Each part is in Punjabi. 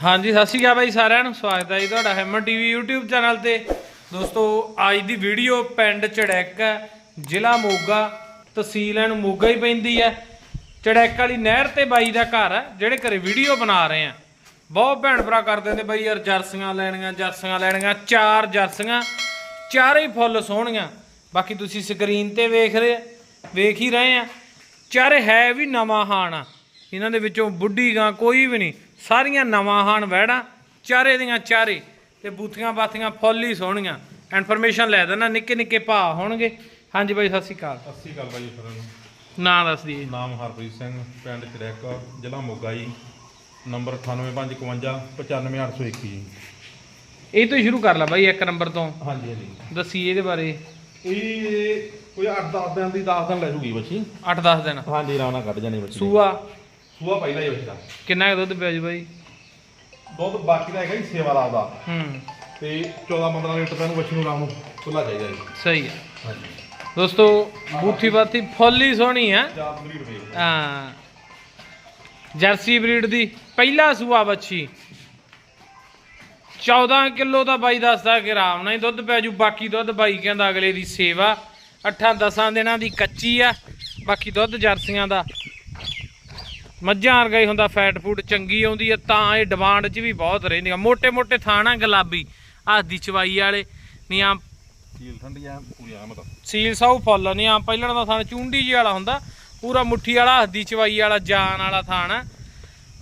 ਹਾਂਜੀ, ਸਤਿ ਸ਼੍ਰੀ ਅਕਾਲ ਬਾਈ ਸਾਰਿਆਂ ਨੂੰ। ਸਵਾਗਤ ਹੈ ਜੀ ਤੁਹਾਡਾ ਹੈਮਰ ਟੀਵੀ YouTube ਚੈਨਲ ਤੇ। ਦੋਸਤੋ, ਅੱਜ ਦੀ ਵੀਡੀਓ ਪਿੰਡ ਚੜੈਕ ਹੈ, ਜ਼ਿਲ੍ਹਾ ਮੋਗਾ, ਤਹਿਸੀਲ ਐਨ ਮੋਗਾ ਹੀ ਪੈਂਦੀ ਹੈ। ਚੜੈਕ ਵਾਲੀ ਨਹਿਰ ਤੇ ਬਾਈ ਦਾ ਘਰ ਹੈ, ਜਿਹੜੇ ਘਰੇ ਵੀਡੀਓ ਬਣਾ ਰਹੇ ਆ। ਬਹੁਤ ਭੈਣ ਭਰਾ ਕਰਦੇ ਨੇ ਬਾਈ ਯਾਰ, ਜਰਸੀਆਂ ਲੈਣੀਆਂ ਜਰਸੀਆਂ ਲੈਣੀਆਂ, ਚਾਰ ਜਰਸੀਆਂ, ਚਾਰੇ ਹੀ ਫੁੱਲ ਸੋਹਣੀਆਂ। ਬਾਕੀ ਤੁਸੀਂ ਸਕਰੀਨ ਤੇ ਵੇਖ ਰਹੇ, ਵੇਖ ਹੀ ਰਹੇ ਆ। ਚਾਰੇ ਹੈ ਵੀ ਨਵਾਂ ਹਾਣ। ਇਹਨਾਂ ਦੇ ਵਿੱਚੋਂ ਬੁੱਢੀ ਗਾਂ ਕੋਈ ਵੀ ਨਹੀਂ। ਸਾਰੀਆਂ ਨਵਾਂ ਹਾਣ ਵਹਿੜਾ ਚਾਰੇ ਦੀਆਂ ਚਾਰੇ ਤੇ ਬੂਥੀਆਂ ਬਾਥੀਆਂ ਫੁੱਲ ਹੀ ਸੋਹਣੀਆਂ। ਇਨਫੋਰਮੇਸ਼ਨ ਲੈ ਦੇਣਾ ਨਿੱਕੇ ਨਿੱਕੇ ਭਾ ਹੋਣਗੇ। ਹਾਂਜੀ ਬਾਈ ਸਤਿ ਸ਼੍ਰੀ ਅਕਾਲ। ਸਤਿ ਸ਼੍ਰੀ ਅਕਾਲ ਬਾਈ ਸਾਰਿਆਂ ਨੂੰ। ਨਾਂ ਦੱਸ ਦਈਏ। ਨਾਮ ਹਰਪ੍ਰੀਤ ਸਿੰਘ ਪਿੰਡ ਚੜੈਕ ਜ਼ਿਲ੍ਹਾ ਮੋਗਾ ਜੀ ਨੰਬਰ 98551 95821 ਜੀ ਇਹ ਤੋਂ ਹੀ ਸ਼ੁਰੂ ਕਰ ਲਾ ਬਾਈ ਇੱਕ ਨੰਬਰ ਤੋਂ। ਹਾਂਜੀ ਹਾਂਜੀ। ਦੱਸੀ ਇਹਦੇ ਬਾਰੇ। ਇਹ ਕੋਈ 8-10 ਦਿਨ ਦੀ 10 ਦਿਨ ਲੈ ਜੂਗੀ ਬੱਚੀ। 8-10 ਦਿਨ। ਹਾਂਜੀ ਆਰਾਮ ਨਾਲ ਕੱਢ ਜਾਣੀ ਬੱਚੀ। ਸੂਆ। ਸੂਆ ਪਹਿਲਾਂ ਹੀ ਬੱਚਾ ਕਿੰਨਾ ਕੁ ਦੁੱਧ ਪਿਆ ਜੀ ਬਾਈ? ਦੁੱਧ ਬਾਕੀ ਦਾ ਹੈਗਾ ਜੀ ਸੇਵਾ ਦਾ। ਆਪਦਾ ਹੂੰ। ਤੇ 14-15 ਲੀਟਰ ਦਾ ਨੂੰ ਬੱਚੀ ਨੂੰ ਆਰਾਮ ਨੂੰ ਖੁੱਲਾ ਚਾਹੀਦਾ ਜੀ। ਸਹੀ ਹੈ ਹਾਂਜੀ। ਦੋਸਤੋ ਬੂਥੀ ਬਾਥੀ ਫੁੱਲ ਸੋਹਣੀ ਬਰੀਡ ਵੇਖ ਹਾਂ। ਜਰਸੀ ਬਰੀਡ ਦੀ ਪਹਿਲਾ ਸੂਆ ਬੱਚੀ 14 ਕਿਲੋ ਦਾ ਬਾਈ ਦੱਸਦਾ ਕਿ ਆਰਾਮ ਨਾਲ ਹੀ ਦੁੱਧ ਪੈ ਜੂ। ਬਾਕੀ ਦੁੱਧ ਬਾਈ ਕਹਿੰਦਾ ਅਗਲੇ ਦੀ ਸੇਵਾ। 8-10 ਦਿਨਾਂ ਦੀ ਕੱਚੀ ਆ। ਬਾਕੀ ਦੁੱਧ ਜਰਸੀਆਂ ਦਾ। ਮੱਝਾਂ ਵਰਗਾ ਹੀ ਹੁੰਦਾ ਫੈਟ ਫੂਡ ਚੰਗੀ ਆਉਂਦੀ ਆ ਤਾਂ ਇਹ ਡਿਮਾਂਡ 'ਚ ਵੀ ਬਹੁਤ ਰਹਿੰਦੀਆਂ। ਮੋٹے ਮੋٹے ਥਾਣਾ ਗੁਲਾਬੀ ਹੱਥ ਦੀ ਚਵਾਈ ਵਾਲੇ ਨਹੀਂ ਆ ਸੀਲ ਠੰਡੀ ਆ ਪੂਰੀ ਆਮਤ ਸੀਲ ਸਾਊ ਫੁੱਲ ਨਹੀਂ ਆ ਪਹਿਲਾਂ ਦਾ ਥਾਣ ਚੁੰਡੀ ਜੀ ਵਾਲਾ ਹੁੰਦਾ ਪੂਰਾ ਮੁੱਠੀ ਵਾਲਾ ਹੱਥ ਦੀ ਚਵਾਈ ਵਾਲਾ ਜਾਨ ਵਾਲਾ ਥਾਣਾ।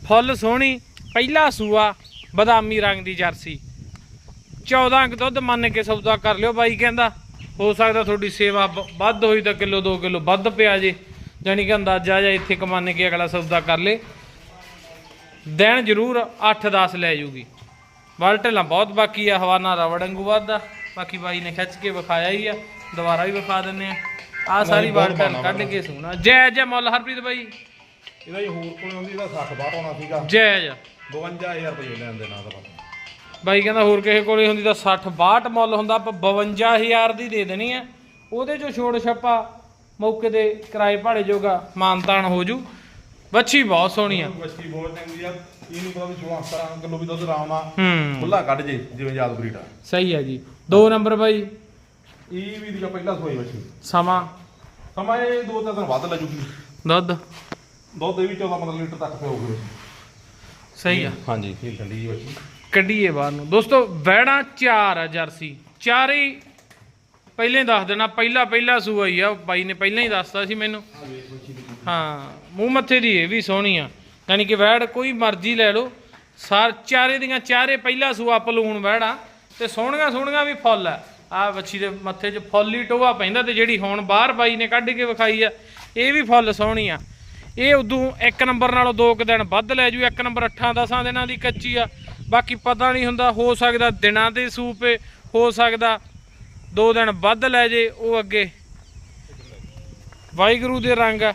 ਫੁੱਲ ਸੋਹਣੀ ਪਹਿਲਾ ਸੂਆ ਬਦਾਮੀ ਰੰਗ ਦੀ ਜਰਸੀ। 14 ਅੰਕ ਦੁੱਧ ਮੰਨ ਕੇ ਸੌਦਾ ਕਰ ਲਿਓ ਬਾਈ ਕਹਿੰਦਾ ਹੋ ਸਕਦਾ ਤੁਹਾਡੀ ਸੇਵਾ ਵੱਧ ਹੋਈ ਤਾਂ ਕਿਲੋ 2 ਕਿਲੋ ਵੱਧ ਪਿਆ ਜੇ। ਜਾਣੀ ਕਿ ਅੰਦਾਜ਼ਾ ਜਾਂ ਇੱਥੇ ਕਮਾਨੇ ਕੇ ਅਗਲਾ ਸੌਦਾ ਕਰ ਲੇ। ਦਿਨ ਜ਼ਰੂਰ 8-10 ਲੈ ਜੂਗੀ। ਵਲਟਲਾਂ ਬਹੁਤ ਬਾਕੀ ਆ ਹਵਾਨਾ ਰਵੜ ਵਾਂਗੂ ਵੱਧਦਾ। ਬਾਕੀ ਬਾਈ ਨੇ ਖਿੱਚ ਕੇ ਵਿਖਾਇਆ ਹੀ ਆ ਦੁਬਾਰਾ ਵੀ ਵਿਖਾ ਦਿੰਨੇ ਆ। ਆ ਸਾਰੀ ਵਲਟਲ ਕੱਢ ਕੇ ਸੁਣਾ ਜੈ ਜੈ ਮੁੱਲ ਹਰਪ੍ਰੀਤ ਬਾਈ। ਇਹਦਾ ਜੀ ਹੋਰ ਕੋਲ ਆਉਂਦੀ ਇਹਦਾ 60 ਬਾਟ ਹੋਣਾ ਸੀਗਾ। ਜੈ ਜੈ। 52000 ਰੁਪਏ ਲੈਣ ਦੇ ਬਸ ਬਾਈ ਕਹਿੰਦਾ ਹੋਰ ਕਿਸੇ ਕੋਲੇ ਹੁੰਦੀ ਤਾਂ 60 62 ਮੁੱਲ ਹੁੰਦਾ ਆਪਾਂ 52000 ਦੀ ਦੇ ਦੇਣੀ ਆ। ਉਹਦੇ ਚੋਂ ਛੋੜ ਛੱਪਾ ਮੌਕੇ ਤੇ ਕਿਰਾਏ ਭਾੜੇ ਜੋਗਾ ਮਾਨਤਾਨ ਹੋ ਜੂ। ਬੱਚੀ ਬਹੁਤ ਸੋਹਣੀ ਆ। ਬੱਚੀ ਬਹੁਤ ਚੰਗੀ ਆ। ਇਹ ਨਹੀਂ ਪਤਾ ਵੀ 16 17 ਕਿਲੋ ਵੀ ਦੁੱਧ ਆਰਾਮ ਹੂੰ। ਖੁੱਲਾ ਕੱਢ ਜੇ ਜਿਵੇਂ ਯਾਦ ਬਰੀਡ ਆ ਸਹੀ ਆ ਜੀ। ਦੋ ਨੰਬਰ ਬਾਈ। ਇਹ ਵੀ ਦੀਗਾ ਪਹਿਲਾ ਸੋਈ ਬੱਚੀ ਸਮਾਂ। ਸਮਾਂ ਇਹ ਦੋ ਦਿਨ ਵੱਧ ਲੈ ਜੂਗੀ। ਦੁੱਧ। ਦੁੱਧ ਇਹ ਵੀ 14 15 ਲੀਟਰ ਤੱਕ ਪਿਆਉਗੀ ਸਹੀ ਆ। ਹਾਂਜੀ ਇਹ ਠੰਡੀ ਜੀ ਬੱਚੀ ਕੱਢੀਏ ਬਾਹਰ ਨੂੰ। ਦੋਸਤੋ ਵੈੜਾਂ ਚਾਰ ਆ ਜਰਸੀ। ਚਾਰੇ ਪਹਿਲਾਂ ਹੀ ਦੱਸ ਦੇਣਾ ਪਹਿਲਾ ਪਹਿਲਾ ਸੂਆ ਹੀ ਆ ਬਾਈ ਨੇ ਪਹਿਲਾਂ ਹੀ ਦੱਸਤਾ ਸੀ ਮੈਨੂੰ। ਹਾਂ ਮੂੰਹ ਮੱਥੇ ਦੀ ਇਹ ਵੀ ਸੋਹਣੀ ਆ। ਯਾਨੀ ਕਿ ਵੈੜ ਕੋਈ ਮਰਜ਼ੀ ਲੈ ਲਓ। ਸਾਰ ਚਾਰੇ ਦੀਆਂ ਚਾਰੇ ਪਹਿਲਾ ਸੂਆ ਪਲੂਣ ਵੈੜਾ ਤੇ ਸੋਹਣੀਆਂ ਸੋਹਣੀਆਂ ਵੀ ਫੁੱਲ ਆ। ਆ ਬੱਚੀ ਦੇ ਮੱਥੇ 'ਚ ਫੁੱਲ ਹੀ ਟੋਆ ਪੈਂਦਾ ਤੇ ਜਿਹੜੀ ਹੁਣ ਬਾਹਰ ਬਾਈ ਨੇ ਕੱਢ ਕੇ ਵਿਖਾਈ ਆ ਇਹ ਵੀ ਫੁੱਲ ਸੋਹਣੀ ਆ। ਇਹ ਉਦੋਂ ਇੱਕ ਨੰਬਰ ਨਾਲੋਂ ਦੋ ਕੁ ਦਿਨ ਵੱਧ ਲੈ ਜੂ ਇੱਕ ਨੰਬਰ 8-10 ਦਿਨਾਂ ਦੀ ਕੱਚੀ ਆ। ਬਾਕੀ ਪਤਾ ਨਹੀਂ ਹੁੰਦਾ ਹੋ ਸਕਦਾ ਦਿਨਾਂ ਦੇ ਸੂਪੇ ਹੋ ਸਕਦਾ ਦੋ ਦਿਨ ਵੱਧ ਲੈ ਜੇ ਉਹ ਅੱਗੇ। ਵਾਹਿਗੁਰੂ ਦੇ ਰੰਗ ਆ,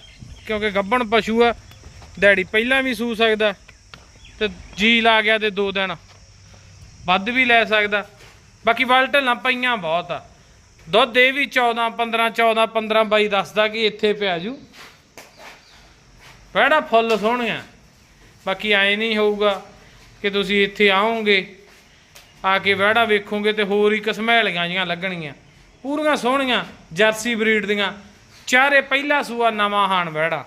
ਕਿਉਂਕਿ ਗੱਬਣ ਪਸ਼ੂ ਆ ਡੈਡੀ ਪਹਿਲਾਂ ਵੀ ਸੂ ਸਕਦਾ ਤੇ ਜੀ ਲਾ ਗਿਆ ਤੇ ਦੋ ਦਿਨ ਵੱਧ ਵੀ ਲੈ ਸਕਦਾ। ਬਾਕੀ ਵਲਟਲਾਂ ਪਈਆਂ ਬਹੁਤ ਆ। ਦੁੱਧ ਇਹ ਵੀ 14 15 14 15 ਬਾਈ ਦੱਸਦਾ ਕਿ ਇੱਥੇ ਪਿਆ ਜੂ। ਬੜਾ ਫੁੱਲ ਸੋਹਣਿਆ ਬਾਕੀ ਐ ਨਹੀਂ ਹੋਊਗਾ ਕਿ ਤੁਸੀਂ ਇੱਥੇ ਆਓਗੇ। ਆ ਕੇ ਵਿਹੜਾ ਵੇਖੋਗੇ ਤੇ ਹੋਰ ਹੀ ਕਸਮੈਲੀਆਂ ਜੀਆਂ ਲੱਗਣਗੀਆਂ। ਪੂਰੀਆਂ ਸੋਹਣੀਆਂ ਜਰਸੀ ਬਰੀਡ ਦੀਆਂ। ਚਾਰੇ ਪਹਿਲਾ ਸੂਆ ਨਵਾਂ ਹਾਣ ਵਿਹੜਾ।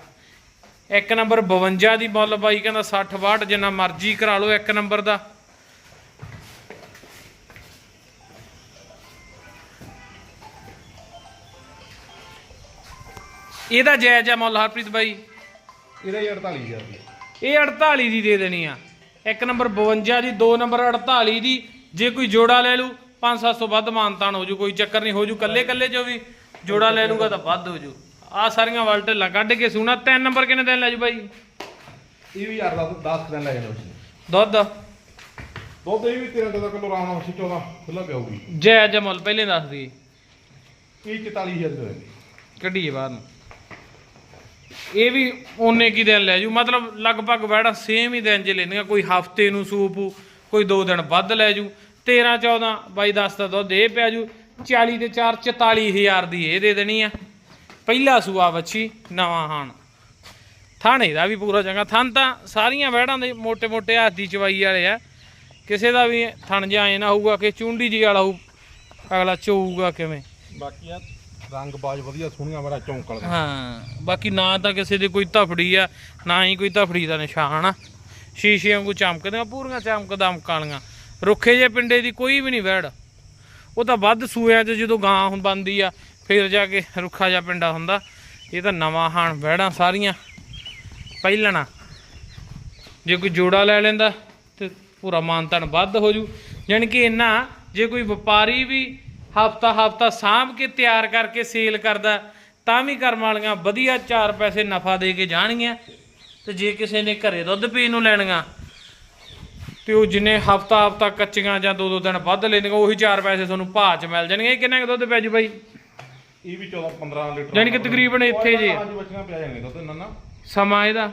ਇੱਕ ਨੰਬਰ 52 ਦੀ ਮੁੱਲ ਬਾਈ ਕਹਿੰਦਾ 60 62 ਜਿੰਨਾ ਮਰਜ਼ੀ ਕਰਾ ਲਓ ਇੱਕ ਨੰਬਰ ਦਾ। ਇਹਦਾ ਜਾਇਜ਼ ਆ ਮੁੱਲ ਹਰਪ੍ਰੀਤ ਬਾਈ? ਇਹਦਾ ਹੀ 48000 ਰੁਪਏ ਇਹ 48 ਦੀ ਦੇ ਦੇਣੀ ਆ। ਇੱਕ ਨੰਬਰ 52 ਦੀ ਦੋ ਨੰਬਰ 48 ਦੀ। ਜੇ ਕੋਈ ਜੋੜਾ ਲੈ ਲੂ 5-700 ਵੱਧ ਮਾਨਤਾਨ ਹੋ ਜੂ ਕੋਈ ਚੱਕਰ ਨਹੀਂ ਹੋ ਜੂ ਕੱਲੇ ਕੱਲੇ ਜੋ ਵੀ ਜੋੜਾ ਲੈ ਲੂਗਾ ਤਾਂ ਵੱਧ ਹੋ ਜੂ। ਆ ਸਾਰੀਆਂ ਵਲਟਲਾਂ ਕੱਢ ਕੇ ਸੁਣਾ ਤਿੰਨ ਨੰਬਰ ਕਿੰਨੇ ਦਿਨ ਲੈ ਜੂ ਬਾਈ? ਇਹ ਵੀ ਯਾਰ 10 ਦਿਨ ਲੈ ਜਾਣਾ ਦੁੱਧ? ਦੁੱਧ ਇਹ ਵੀ 13 14 ਕਿਲੋ ਆਰਾਮ ਨਾਲ ਬੱਚੀ 14 ਖੁੱਲਾ ਪਿਆਉਗੀ ਜੈ ਜਮਲ ਪਹਿਲੇ ਦੱਸ ਦੀ। ਇਹ 44000 ਰੁਪਏ ਦੀ। ਕੱਢੀਏ ਬਾਹਰ ਨੂੰ। ਇਹ ਵੀ ਓਨੇ ਕੀ ਦਿਨ ਲੈ ਜੂ? ਮਤਲਬ ਲਗਭਗ ਵੈੜਾ ਸੇਮ ਹੀ ਦਿਨ ਜੇ ਲੈਂਦੀਆਂ ਕੋਈ ਹਫ਼ਤੇ ਨੂੰ ਸੂਪ ਕੋਈ 2 ਦਿਨ ਵੱਧ ਲੈ ਜੂ 13 14 ਬਾਈ 10 ਦਾ ਦੁੱਧ ਇਹ ਪਿਆ ਜੂ 40 ਤੇ 4 44000 ਦੀ ਇਹ ਦੇ ਦੇਣੀ ਆ। ਪਹਿਲਾ ਸੂਆ ਵੱਛੀ ਨਵਾਂ ਹਾਂ ਥਾਣੇ ਦਾ ਵੀ ਪੂਰਾ ਚੰਗਾ ਥਣ ਤਾਂ ਸਾਰੀਆਂ ਵਹਿੜਾਂ ਦੇ ਮੋٹے-ਮੋٹے ਹੱਥ ਦੀ ਚਵਾਈ ਵਾਲੇ ਆ। ਕਿਸੇ ਦਾ ਵੀ ਥਣ ਜਾਂ ਐ ਨਾ ਹੋਊਗਾ ਕਿ ਚੁੰਡੀ ਜੀ ਵਾਲਾ ਹੋਊ ਅਗਲਾ ਚੋਊਗਾ ਕਿਵੇਂ? ਬਾਕੀ ਰੰਗ ਬਾਜ ਵਧੀਆ ਸੋਹਣੀਆਂ ਬੜਾ ਚੌਂਕਲ ਹਾਂ ਬਾਕੀ ਨਾ ਤਾਂ ਕਿਸੇ ਦੀ ਕੋਈ ਧਫੜੀ ਆ ਨਾ ਹੀ ਕੋਈ ਧਫੜੀ ਦਾ ਨਿਸ਼ਾਨ ਆ। ਸ਼ੀਸ਼ੇ ਵਾਂਗੂ ਚਮਕਦੀਆਂ ਪੂਰੀਆਂ ਚਮਕਦਾ ਕਾਲੀਆਂ। ਰੁੱਖੇ ਜੇ ਪਿੰਡੇ ਦੀ ਕੋਈ ਵੀ ਨਹੀਂ ਵਹਿੜ ਉਹ ਤਾਂ ਵੱਧ ਸੂਇਆਂ 'ਚ ਜਦੋਂ ਗਾਂ ਹੁਣ ਬੰਦੀ ਆ, ਫਿਰ ਜਾ ਕੇ ਰੁੱਖਾ ਜਿਹਾ ਪਿੰਡਾ ਹੁੰਦਾ। ਇਹ ਤਾਂ ਨਵਾਂ ਹਾਣ ਵਹਿੜਾਂ ਸਾਰੀਆਂ। ਪਹਿਲਣਾ, ਜੇ ਕੋਈ ਜੋੜਾ ਲੈ ਲੈਂਦਾ ਤੇ ਪੂਰਾ ਮਾਨਤਨ ਵੱਧ ਹੋ ਜੂ। ਯਾਨੀ ਕਿ ਇੰਨਾ, ਜੇ ਕੋਈ ਵਪਾਰੀ ਵੀ ਹਫਤਾ ਹਫਤਾ ਸਾਂਭ ਕੇ ਤਿਆਰ ਕਰਕੇ ਸੇਲ ਕਰਦਾ, ਤਾਂ ਵੀ ਕਰਮ ਵਾਲੀਆਂ ਵਧੀਆ 4 ਪੈਸੇ ਨਫਾ ਦੇ ਕੇ ਜਾਣਗੀਆਂ। ਤੇ ਜੇ ਕਿਸੇ ਨੇ ਘਰੇ ਦੁੱਧ ਪੀਣ ਨੂੰ ਲੈਣੀਆਂ ਤੇ ਉਹ ਜਿੰਨੇ ਹਫਤਾ ਹਫਤਾ ਕੱਚੀਆਂ ਜਾਂ ਦੋ ਦੋ ਦਿਨ ਵੱਧ ਲੈਂਦੀਆਂ ਉਹੀ 4 ਪੈਸੇ ਤੁਹਾਨੂੰ ਭਾਅ 'ਚ ਮਿਲ ਜਾਣਗੇ। ਇਹ ਕਿੰਨਾ ਕੁ ਦੁੱਧ ਪੈ ਜੂ ਬਾਈ? ਇਹ ਵੀ 14 15 ਲੀਟਰ ਯਾਨੀ ਕਿ ਤਕਰੀਬਨ ਇੱਥੇ ਜੇ। ਪੰਜ ਬੱਚੀਆਂ ਪਿਆ ਜਾਣਗੇ ਦੁੱਧ ਨਾ ਨਾ ਸਮਾਂ ਇਹਦਾ?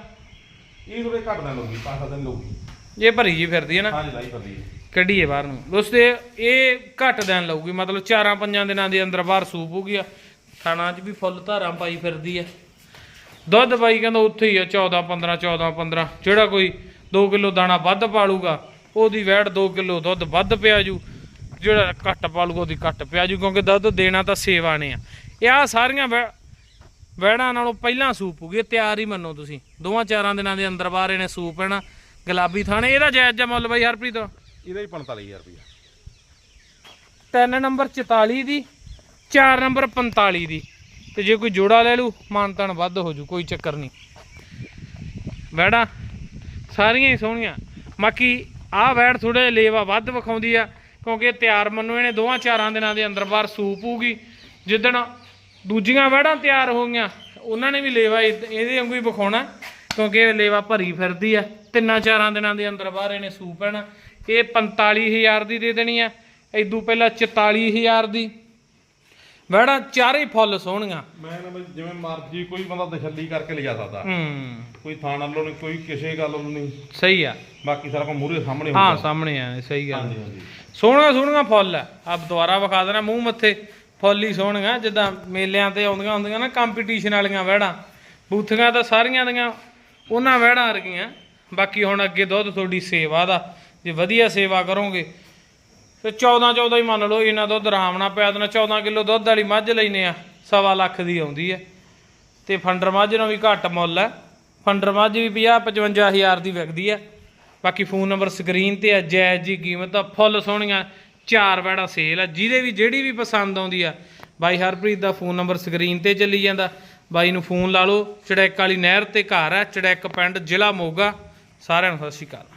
ਇਹ ਥੋੜੇ ਘੱਟ ਦਿਨ ਲੋਗੀ 5 ਦਿਨ ਲੋਗੀ ਇਹ ਭਰੀ ਜੀ ਫਿਰਦੀ ਹੈ ਨਾ? ਹਾਂਜੀ ਲਾਈ ਫਰਦੀ ਕੱਢੀਏ ਬਾਹਰ ਨੂੰ। ਦੋਸਤੇ ਇਹ ਘੱਟ ਦਿਨ ਲਊਗੀ ਮਤਲਬ 4-5 ਦਿਨਾਂ ਦੇ ਅੰਦਰ ਬਾਹਰ ਸੂਪ ਹੋ ਗਿਆ। ਥਾਣਾ 'ਚ ਵੀ ਫੁੱਲ ਧਾਰਾਂ ਪਾਈ ਫਿਰਦੀ ਆ ਦੁੱਧ ਬਾਈ ਕਹਿੰਦਾ ਉੱਥੇ ਹੀ ਆ 14 15 14 15 ਜਿਹੜਾ ਕੋਈ 2 ਕਿਲੋ ਦਾਣਾ ਵੱਧ ਪਾਲੂਗਾ ਉਹਦੀ ਵੈੜ 2 ਕਿਲੋ ਦੁੱਧ ਵੱਧ ਪਿਆ ਜੂ। ਜਿਹੜਾ ਘੱਟ ਪਾਲੂਗਾ ਉਹਦੀ ਘੱਟ ਪਿਆ ਜੂ ਕਿਉਂਕਿ ਦੁੱਧ ਦੇਣਾ ਤਾਂ ਸੇਵਾ ਨੇ ਆ। ਇਹ ਆ ਸਾਰੀਆਂ ਵੈੜਾਂ ਨਾਲੋਂ ਪਹਿਲਾਂ ਸੂਪ ਹੋ ਇਹ ਤਿਆਰ ਹੀ ਮੰਨੋ ਤੁਸੀਂ। ਦੋਵਾਂ ਚਾਰਾਂ ਦਿਨਾਂ ਦੇ ਅੰਦਰ ਬਾਹਰ ਇਹਨੇ ਸੂਪ ਪੈਣਾ ਗੁਲਾਬੀ ਥਾਣੇ। ਇਹਦਾ ਜਾਇਜ਼ ਜਿਹਾ ਮੁੱਲ ਬਾਈ ਹਰਪ੍ਰੀਤ? ਇਹਦਾ ਹੀ 45000 ਰੁਪਇਆ ਤਿੰਨ ਨੰਬਰ 44 ਦੀ 4 ਨੰਬਰ 45 ਦੀ। ਤੇ ਜੇ ਕੋਈ ਜੋੜਾ ਲੈ ਲੂ ਮਾਨਤਨ ਵੱਧ ਹੋ ਜੂ, ਕੋਈ ਚੱਕਰ ਨਹੀਂ। ਵੈੜਾਂ, ਸਾਰੀਆਂ ਹੀ ਸੋਹਣੀਆਂ। ਬਾਕੀ ਆਹ ਵੈੜ ਥੋੜੇ ਲੇਵਾ ਵੱਧ ਵਿਖਾਉਂਦੀ ਆ, ਕਿਉਂਕਿ ਇਹ ਤਿਆਰ ਮੰਨੂ, ਇਹਨੇ ਦੋਵਾਂ ਚਾਰਾਂ ਦਿਨਾਂ ਦੇ ਅੰਦਰ ਬਾਹਰ ਸੂਪ ਹੋਊਗੀ ਜਿੱਦਣ ਦੂਜੀਆਂ ਵੈੜਾਂ ਤਿਆਰ ਹੋ ਗਈਆਂ, ਉਹਨਾਂ ਨੇ ਵੀ ਲੇਵਾ ਇਹਦੇ ਵਾਂਗੂ ਹੀ ਵਿਖਾਉਣਾ, ਕਿਉਂਕਿ ਇਹ ਲੇਵਾ ਭਰੀ ਫਿਰਦੀ ਆ। ਤਿੰਨਾਂ ਚਾਰਾਂ ਦਿਨਾਂ ਦੇ ਅੰਦਰ ਬਾਹਰ ਇਹਨੇ ਸੂਪ ਪੈਣਾ। ਇਹ 45000 ਦੀ ਦੇ ਦੇਣੀ ਆ ਇਦੋਂ ਪਹਿਲਾਂ 44000 ਦੀ। ਵੈੜਾਂ ਚਾਰੇ ਫੁੱਲ ਸੋਹਣੀਆਂ। ਮੈਂ ਨਾ ਬਈ ਜਿਵੇਂ ਮਰਜ਼ੀ ਕੋਈ ਬੰਦਾ ਤਸੱਲੀ ਕਰਕੇ ਲਿਜਾ ਸਕਦਾ। ਹੂੰ। ਕੋਈ ਥਾਣ ਵੱਲੋਂ ਨਹੀਂ ਕੋਈ ਕਿਸੇ ਗੱਲ ਵੱਲੋਂ ਨਹੀਂ। ਸਹੀ ਆ। ਬਾਕੀ ਸਾਰਾ ਕੁਝ ਮੂਹਰੇ ਸਾਹਮਣੇ ਹਾਂ ਸਾਹਮਣੇ ਆ ਸਹੀ ਗੱਲ। ਹਾਂਜੀ ਹਾਂਜੀ। ਸੋਹਣਾ ਸੋਹਣੀਆਂ ਫੁੱਲ ਆ। ਆਪ ਦੁਬਾਰਾ ਵਿਖਾ ਦੇਣਾ ਮੂੰਹ ਮੱਥੇ। ਫੁੱਲ ਹੀ ਸੋਹਣੀਆਂ ਜਿੱਦਾਂ ਮੇਲਿਆਂ ਤੇ ਆਉਂਦੀਆਂ ਹੁੰਦੀਆਂ ਨਾ ਕੰਪੀਟੀਸ਼ਨ ਵਾਲੀਆਂ ਵਹਿੜਾਂ ਬੂਥੀਆਂ ਤਾਂ ਸਾਰੀਆਂ ਦੀਆਂ ਉਹਨਾਂ ਵਹਿੜਾਂ ਵਰਗੀਆਂ। ਬਾਕੀ ਹੁਣ ਅੱਗੇ ਦੁੱਧ ਤੁਹਾਡੀ ਸੇਵਾ ਦਾ। ਜੇ ਵਧੀਆ ਸੇਵਾ ਕਰੋਗੇ ਤੇ 14 14 ਹੀ ਮੰਨ ਲਓ ਇਹਨਾਂ ਦੁੱਧ ਆਰਾਮ ਨਾਲ ਪਿਆ ਦੇਣਾ 14 ਕਿਲੋ ਦੁੱਧ ਵਾਲੀ ਮੱਝ ਲੈਨੇ ਆ, ਸਵਾ ਲੱਖ ਦੀ ਆਉਂਦੀ ਹੈ ਤੇ ਫੰਡਰ ਮੱਝ ਨਾਲ ਵੀ ਘੱਟ ਮੁੱਲ ਹੈ ਫੰਡਰ ਮੱਝ ਵੀ 50 55000 ਦੀ ਵਿਕਦੀ ਹੈ ਬਾਕੀ ਫੋਨ ਨੰਬਰ ਸਕਰੀਨ ਤੇ ਹੈ ਜਾਇਜ਼ ਜੀ ਕੀਮਤ ਆ ਫੁੱਲ ਸੋਹਣੀਆਂ, ਚਾਰ ਵੈੜਾ ਸੇਲ ਆ। ਜਿਹਦੇ ਵੀ ਜਿਹੜੀ ਵੀ ਪਸੰਦ ਆਉਂਦੀ ਆ, ਬਾਈ ਹਰਪ੍ਰੀਤ ਦਾ ਫੋਨ ਨੰਬਰ ਸਕਰੀਨ ਤੇ ਚੱਲੀ ਜਾਂਦਾ। ਬਾਈ ਨੂੰ ਫੋਨ ਲਾ ਲਓ, ਚੜੈਕ ਵਾਲੀ ਨਹਿਰ ਤੇ ਘਰ ਹੈ ਚੜੈਕ ਪਿੰਡ ਜ਼ਿਲ੍ਹਾ ਮੋਗਾ। ਸਾਰਿਆਂ ਨੂੰ ਸਤਿ ਸ਼੍ਰੀ ਅਕਾਲ।